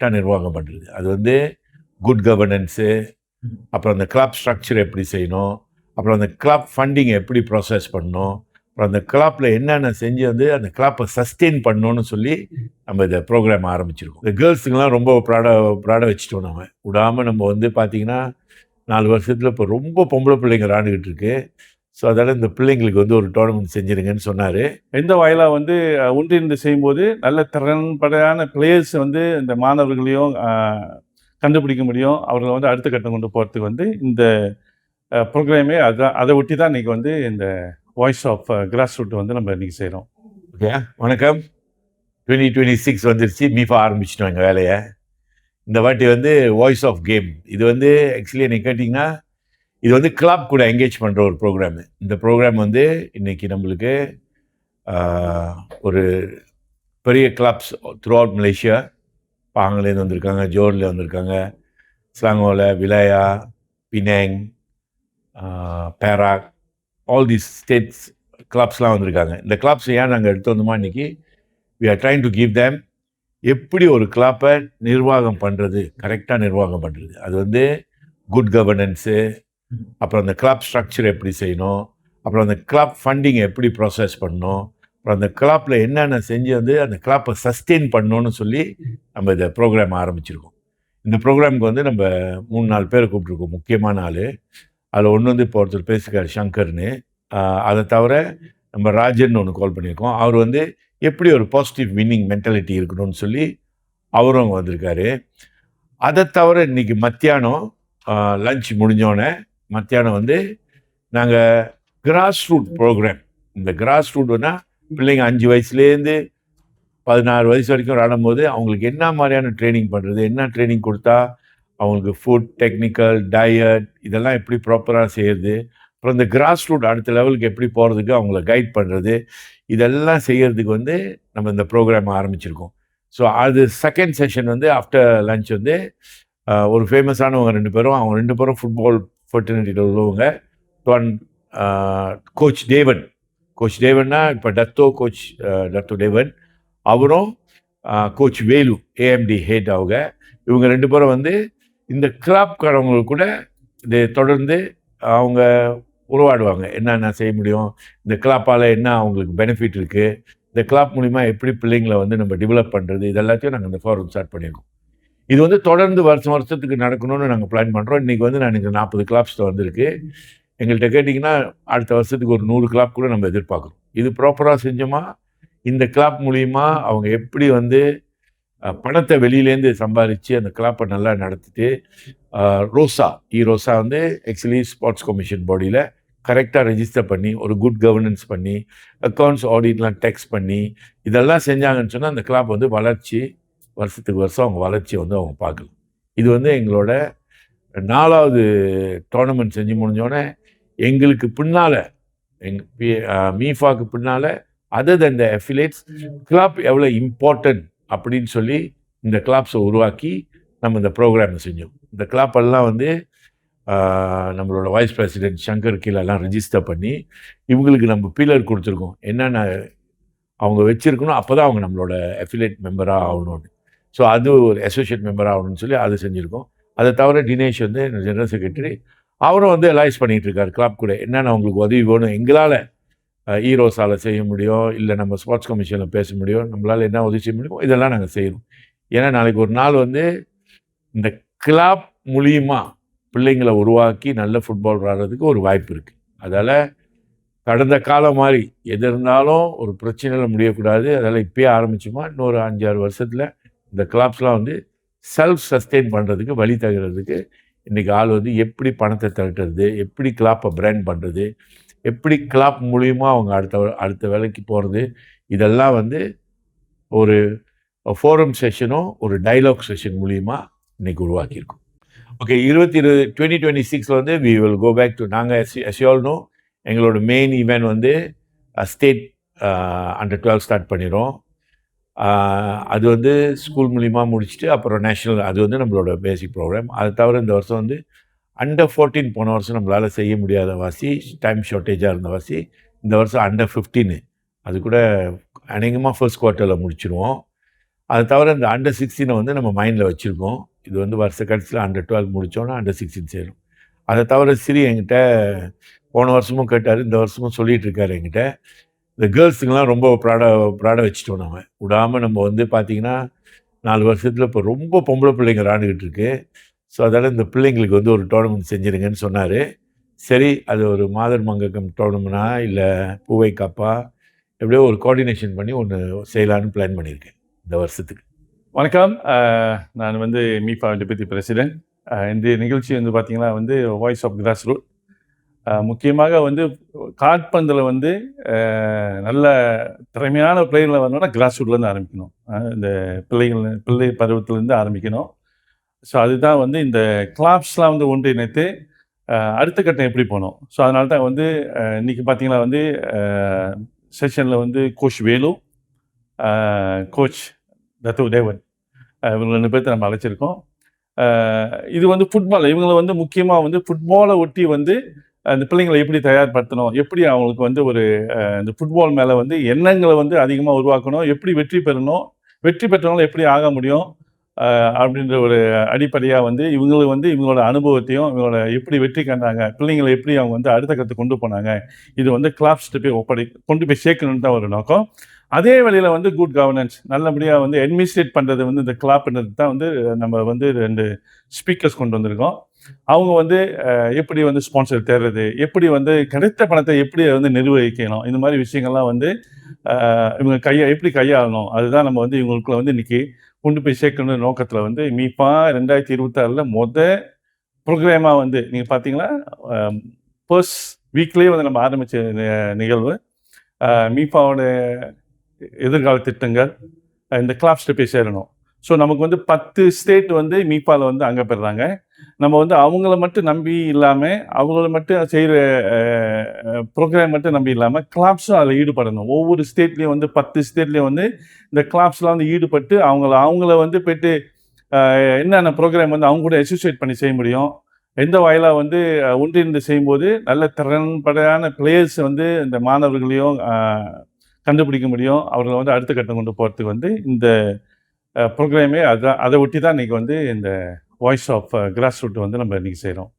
கரெக்டாக நிர்வாகம் பண்ணுறது அது வந்து குட் கவர்னன்ஸு அப்புறம் அந்த கிளப் ஸ்ட்ரக்சர் எப்படி செய்யணும் அப்புறம் அந்த கிளப் ஃபண்டிங் எப்படி ப்ராசஸ் பண்ணணும் அப்புறம் அந்த கிளப்பில் என்னென்ன செஞ்சு வந்து அந்த கிளப்பை சஸ்டெயின் பண்ணணும்னு சொல்லி நம்ம இந்த ப்ரோக்ராம் ஆரம்பிச்சிருக்கோம். இந்த கேர்ள்ஸுங்கெலாம் ரொம்ப ப்ராடாக ப்ராடாக வச்சுட்டோம் நம்ம விடாமல் நம்ம வந்து பார்த்திங்கன்னா நாலு வருஷத்தில் இப்போ ரொம்ப பொம்பளை பிள்ளைங்க விளாண்டுக்கிட்டு இருக்கு. ஸோ அதனால் இந்த பிள்ளைங்களுக்கு வந்து ஒரு டோர்னமெண்ட் செஞ்சுருங்கன்னு சொன்னார். எந்த வாயிலாக வந்து ஒன்றிணைந்து செய்யும்போது நல்ல திறன்படையான பிளேயர்ஸ் வந்து இந்த மாணவர்களையும் கண்டுபிடிக்க முடியும். அவர்களை வந்து அடுத்த கட்டம் கொண்டு போகிறதுக்கு வந்து இந்த ப்ரோக்ராமே அதான் அதை ஒட்டி தான் இன்றைக்கி வந்து இந்த வாய்ஸ் ஆஃப் கிராஸ் ரூட் வந்து நம்ம இன்றைக்கி செய்கிறோம் ஓகே வணக்கம். டுவெண்ட்டி டுவெண்ட்டி சிக்ஸ் வந்துருச்சு. மீஃபா ஆரம்பிச்சிட்டோம் எங்கள் வேலையை. இந்த வாட்டி வந்து வாய்ஸ் ஆஃப் கேம் இது வந்து ஆக்சுவலி என்ன கேட்டிங்கன்னா இது வந்து கிளப் கூட என்கேஜ் பண்ணுற ஒரு ப்ரோக்ராமு இந்த ப்ரோக்ராம் வந்து இன்னைக்கு நம்மளுக்கு ஒரு பெரிய கிளப்ஸ் த்ரூ அவுட் மலேசியா பாங்கலேருந்து வந்திருக்காங்க ஜோர்ல வந்திருக்காங்க. ஸ்லாங்கோவில் விலயா Penang Perak all these states கிளப்ஸ்லாம் வந்திருக்காங்க. இந்த கிளப்ஸ் ஏன் நாங்கள் எடுத்து வந்தோமா இன்னைக்கு we are trying to give them எப்படி ஒரு கிளப்பை நிர்வாகம் பண்ணுறது கரெக்டாக நிர்வாகம் பண்ணுறது அது வந்து குட் கவர்னன்ஸு அப்புறம் அந்த கிளப் ஸ்ட்ரக்சர் எப்படி செய்யணும்? அப்புறம் அந்த கிளப் ஃபண்டிங் எப்படி ப்ராசஸ் பண்ணணும்? அப்புறம் அந்த கிளப்பில் என்னென்ன செஞ்சு வந்து அந்த கிளப்பை சஸ்டெயின் பண்ணணும்னு சொல்லி நம்ம இந்த ப்ரோக்ராம் ஆரம்பிச்சிருக்கோம். இந்த ப்ரோக்ராமுக்கு வந்து நம்ம மூணு நாலு பேரை கூப்பிட்ருக்கோம் முக்கியமான ஆள். அதில் ஒன்று வந்து இப்போ ஒருத்தர் பேசிக்கார் சங்கர்னு. அதை தவிர நம்ம ராஜன் ஒன்று கால் பண்ணியிருக்கோம். அவர் வந்து எப்படி ஒரு பாசிட்டிவ் வின்னிங் மென்டாலிட்டி இருக்கணும்னு சொல்லி அவரும் அங்கே வந்திருக்காரு. அதை தவிர இன்றைக்கி மத்தியானம் லஞ்ச் முடிஞ்சோடனே மத்தியானம் வந்து நாங்கள் கிராஸ் ரூட் ப்ரோக்ராம் இந்த கிராஸ் ரூட்னா பிள்ளைங்க அஞ்சு வயசுலேருந்து பதினாறு வயசு வரைக்கும் விளாடும்போது அவங்களுக்கு என்ன மாதிரியான ட்ரைனிங் பண்ணுறது என்ன ட்ரைனிங் கொடுத்தா அவங்களுக்கு ஃபுட் டெக்னிக்கல் டயட் இதெல்லாம் எப்படி ப்ராப்பராக செய்யறது அப்புறம் இந்த கிராஸ் ரூட் அடுத்த லெவலுக்கு எப்படி போகிறதுக்கு அவங்கள கைட் பண்ணுறது இதெல்லாம் செய்யறதுக்கு வந்து நம்ம இந்த ப்ரோக்ராம் ஆரம்பிச்சிருக்கோம். ஸோ அது செகண்ட் செஷன் வந்து ஆஃப்டர் லஞ்ச் வந்து ஒரு ஃபேமஸானவங்க ரெண்டு பேரும் அவங்க ரெண்டு பேரும் ஃபுட்பால் ஃபர்டினிட்டியில் உள்ளவங்க. One coach Devan. கோச் தேவன்னா இப்போ டத்தோ கோச் டத்தோ தேவன். அவரும் கோச் வேலு ஏஎம்டி ஹேட் அவங்க. இவங்க ரெண்டு பேரும் வந்து இந்த கிராப்காரவங்களுக்கு கூட இது தொடர்ந்து அவங்க உருவாடுவாங்க என்னென்ன செய்ய முடியும்? இந்த கிளாப்பால் என்ன அவங்களுக்கு பெனிஃபிட் இருக்குது இந்த கிளாப் மூலிமா எப்படி பிள்ளைங்களை வந்து நம்ம டெவலப் பண்ணுறது இது எல்லாத்தையும் நாங்கள் இந்த ஃபோரம் ஸ்டார்ட் பண்ணியிருக்கோம். இது வந்து தொடர்ந்து வருஷம் வருஷத்துக்கு நடக்கணும்னு நாங்கள் பிளான் பண்ணுறோம் இன்றைக்கி வந்து நான் எனக்கு நாற்பது கிளாப்ஸில் வந்திருக்கு. எங்கள்கிட்ட கேட்டிங்கன்னா அடுத்த வருஷத்துக்கு ஒரு நூறு கிளாப் கூட நம்ம எதிர்பார்க்குறோம். இது ப்ராப்பராக செஞ்சோமா? இந்த கிளாப் மூலிமா அவங்க எப்படி வந்து பணத்தை வெளியிலேருந்து சம்பாதிச்சு அந்த கிளாப்பை நல்லா நடத்திட்டு ரோசா இ ரோசா வந்து ஆக்சுவலி ஸ்போர்ட்ஸ் கமிஷன் பாடியில் கரெக்டாக ரெஜிஸ்டர் பண்ணி ஒரு குட் கவர்னன்ஸ் பண்ணி அக்கௌண்ட்ஸ் ஆடிட்லாம் டெக்ஸ்ட் பண்ணி இதெல்லாம் செஞ்சாங்கன்னு சொன்னால் அந்த கிளாப் வந்து வளர்ச்சி வருஷத்துக்கு வருஷம் அவங்க வளர்ச்சியை வந்து அவங்க பார்க்கலாம் இது வந்து எங்களோட நாலாவது டோர்னமெண்ட் செஞ்சு முடிஞ்சோடனே எங்களுக்கு பின்னால் எங் மீஃபாக்கு பின்னால் other than the affiliates club எவ்வளோ இம்பார்ட்டன்ட் அப்படின்னு சொல்லி இந்த கிளாப்ஸை உருவாக்கி நம்ம இந்த ப்ரோக்ராமை செஞ்சோம். இந்த கிளாப்பெல்லாம் வந்து நம்மளோட வைஸ் பிரசிடென்ட் சங்கர் கீழெல்லாம் ரிஜிஸ்டர் ரெஜிஸ்டர் பண்ணி இவங்களுக்கு நம்ம பீலர் கொடுத்துருக்கோம். என்னென்ன அவங்க வச்சுருக்கணும் அப்போ தான் அவங்க நம்மளோட அஃபிலேட் மெம்பராக ஆகணும்னு. ஸோ அது ஒரு அசோசியேட் மெம்பர் ஆகணும்னு சொல்லி அது செஞ்சுருக்கோம். அதை தவிர தினேஷ் வந்து ஜெனரல் செக்ரட்டரி அவரும் வந்து அலைஸ் பண்ணிகிட்டு இருக்கார் கிளப் கூட. என்னென்ன உங்களுக்கு உதவி வேணும்? எங்களால் ஈரோஸால் செய்ய முடியும் இல்லை நம்ம ஸ்போர்ட்ஸ் கமிஷனில் பேச முடியும் நம்மளால் என்ன உதவி செய்ய முடியுமோ இதெல்லாம் நாங்கள் செய்யணும் ஏன்னா நாளைக்கு ஒரு நாள் வந்து இந்த கிளாப் மூலியமாக பிள்ளைங்களை உருவாக்கி நல்ல ஃபுட்பால் விளாட்றதுக்கு ஒரு வாய்ப்பு இருக்குது அதால் கடந்த காலம் மாதிரி எது இருந்தாலும் ஒரு பிரச்சனையில் முடியக்கூடாது. அதால் இப்பயே ஆரம்பிச்சோமா? இன்னொரு அஞ்சாறு வருஷத்தில் இந்த கிளாப்ஸ்லாம் வந்து செல்ஃப் சஸ்டெயின் பண்ணுறதுக்கு வழி தகுறதுக்கு இன்றைக்கி ஆள் வந்து எப்படி பணத்தை திரட்டுறது எப்படி கிளாப்பை பிராண்ட் பண்ணுறது எப்படி கிளாப் மூலியமாக அவங்க அடுத்த அடுத்த வேலைக்கு போகிறது இதெல்லாம் வந்து ஒரு ஃபோரம் செஷனும் ஒரு டைலாக் செஷன் மூலியமாக இன்றைக்கி உருவாக்கியிருக்கோம். ஓகே இருபத்தி இருபது டுவெண்ட்டி டுவெண்ட்டி சிக்ஸில் வந்து we will go back to நாங்கள் எஸ்யோல்னும் எங்களோட மெயின் ஈவெண்ட் வந்து ஸ்டேட் அண்டர் டுவெல் ஸ்டார்ட் பண்ணிடும் அது வந்து ஸ்கூல் மூலிமா முடிச்சுட்டு அப்புறம் நேஷ்னல் அது வந்து நம்மளோட பேசிக் ப்ரோக்ராம் அது தவிர இந்த வருஷம் வந்து அண்டர் ஃபோர்டீன் போன வருஷம் நம்மளால் செய்ய முடியாத வாசி டைம் ஷார்ட்டேஜாக இருந்த வாசி இந்த வருஷம் அண்டர் ஃபிஃப்டீனு அது கூட அநேகமாக ஃபர்ஸ்ட் குவார்ட்டரில் முடிச்சிடுவோம் அது தவிர இந்த அண்டர் சிக்ஸ்டீனை வந்து நம்ம மைண்டில் வச்சுருக்கோம். இது வந்து வருஷ கடைசியில் அண்டர் டுவெல் முடித்தோன்னா அண்டர் சிக்ஸ்டீன் சேரும். அதை தவிர சிறி என்கிட்ட போன வருஷமும் கேட்டார் இந்த வருஷமும் சொல்லிகிட்டு இருக்காரு என்கிட்ட. இந்த கேர்ள்ஸுங்கெலாம் ரொம்ப ப்ராட ப்ராட வச்சுட்டோம் நம்ம விடாமல் நம்ம வந்து பார்த்திங்கன்னா நாலு வருஷத்தில் இப்போ ரொம்ப பொம்பளை பிள்ளைங்க விளாண்டுக்கிட்டு இருக்கு. ஸோ அதனால் இந்த பிள்ளைங்களுக்கு வந்து ஒரு டோர்னமெண்ட் செஞ்சுருங்கன்னு சொன்னார். சரி அது ஒரு மாதர் மங்கக்கம் டோர்னமெண்ட்டா இல்லை பூவை கப்பா? எப்படியோ ஒரு கோஆர்டினேஷன் பண்ணி ஒன்று செய்யலான்னு பிளான் பண்ணியிருக்கேன் இந்த வருஷத்துக்கு. வணக்கம். நான் வந்து மீஃபா டெபுட்டி பிரசிடென்ட் இந்த நிகழ்ச்சி வந்து பார்த்திங்கன்னா வந்து வாய்ஸ் ஆஃப் கிராஸ் ரூட் முக்கியமாக வந்து காற்பந்தில் வந்து நல்ல திறமையான பிளேயரில் வரணும்னா கிராஸ் ரூட்லேருந்து ஆரம்பிக்கணும். இந்த பிள்ளைகள் பிள்ளை பருவத்திலேருந்து ஆரம்பிக்கணும். ஸோ அதுதான் வந்து இந்த கிளாப்ஸ்லாம் வந்து ஒன்றிணைத்து அஹ், அடுத்த கட்டம் எப்படி போகணும்? ஸோ அதனால தான் வந்து இன்றைக்கி பார்த்தீங்கன்னா வந்து செஷனில் வந்து கோச் வேலு கோச் தத்து தேவன் இவங்க ரெண்டு பேர்த்த நம்ம அழைச்சிருக்கோம். இது வந்து ஃபுட்பால் இவங்களை வந்து முக்கியமாக வந்து ஃபுட்பாலை ஒட்டி வந்து அந்த பிள்ளைங்களை எப்படி தயார்படுத்தணும்? எப்படி அவங்களுக்கு வந்து ஒரு இந்த ஃபுட்பால் மேலே வந்து எண்ணங்களை வந்து அதிகமாக உருவாக்கணும்? எப்படி வெற்றி பெறணும்? வெற்றி பெற்றவங்களும் எப்படி ஆக முடியும்? அப்படின்ற ஒரு அடிப்படையாக வந்து இவங்களுக்கு வந்து இவங்களோட அனுபவத்தையும் இவங்களோட எப்படி வெற்றி கண்டாங்க? பிள்ளைங்களை எப்படி அவங்க வந்து அடுத்த கற்று கொண்டு போனாங்க? இது வந்து கிளாப்ஸ்ட்டு போய் ஒப்படை கொண்டு போய் சேர்க்கணுன்னு தான் ஒரு நோக்கம். அதே வழியில் வந்து குட் கவர்னன்ஸ் நல்லபடியாக வந்து அட்மினிஸ்ட்ரேட் பண்ணுறது வந்து இந்த கிளாப்ன்றது தான் வந்து நம்ம வந்து ரெண்டு ஸ்பீக்கர்ஸ் கொண்டு வந்திருக்கோம். அவங்க வந்து எப்படி வந்து ஸ்பான்சர் தேடுறது எப்படி வந்து கிடைத்த பணத்தை எப்படி வந்து நிர்வகிக்கணும்? இந்த மாதிரி விஷயங்கள்லாம் வந்து இவங்க கையை எப்படி கையாளணும்? அதுதான் நம்ம வந்து இவங்களுக்குள்ள வந்து இன்னைக்கு கொண்டு போய் சேர்க்கணுன்ற நோக்கத்தில் வந்து மீப்பா ரெண்டாயிரத்தி இருபத்தாறில் மொத ப்ரோக்ராமாக வந்து நீங்கள் பார்த்தீங்கன்னா ஃபர்ஸ்ட் வீக்லேயே வந்து நம்ம ஆரம்பித்த நிகழ்வு. மீஃபாவோட மீப்பாவோட எதிர்கால திட்டங்கள் இந்த கிளாப்ஸ்ட்டு போய் சேரணும். ஸோ நமக்கு வந்து பத்து ஸ்டேட் வந்து மீப்பாவில் வந்து அங்கே பெறுறாங்க நம்ம வந்து அவங்கள மட்டும் நம்பி இல்லாமல் அவங்கள மட்டும் செய்கிற ப்ரோக்ராம் மட்டும் நம்பி இல்லாமல் கிளாப்ஸும் அதில் ஈடுபடணும். ஒவ்வொரு ஸ்டேட்லேயும் வந்து பத்து ஸ்டேட்லேயும் வந்து இந்த கிளாப்ஸ்லாம் வந்து ஈடுபட்டு அவங்கள அவங்கள வந்து போயிட்டு என்னென்ன ப்ரோக்ராம் வந்து அவங்க கூட அசோசியேட் பண்ணி செய்ய முடியும்? எந்த வாயிலாக வந்து ஒன்றிணைந்து செய்யும்போது நல்ல திறன்படையான பிளேயர்ஸ் வந்து இந்த மாணவர்களையும் கண்டுபிடிக்க முடியும். அவர்களை வந்து அடுத்த கட்டம் கொண்டு போகிறதுக்கு வந்து இந்த ப்ரோக்ராமே அதை அதை ஒட்டி தான் இன்றைக்கி வந்து இந்த வாய்ஸ் ஆஃப் கிராஸ் ரூட் வந்து நம்ம இன்றைக்கி செய்கிறோம்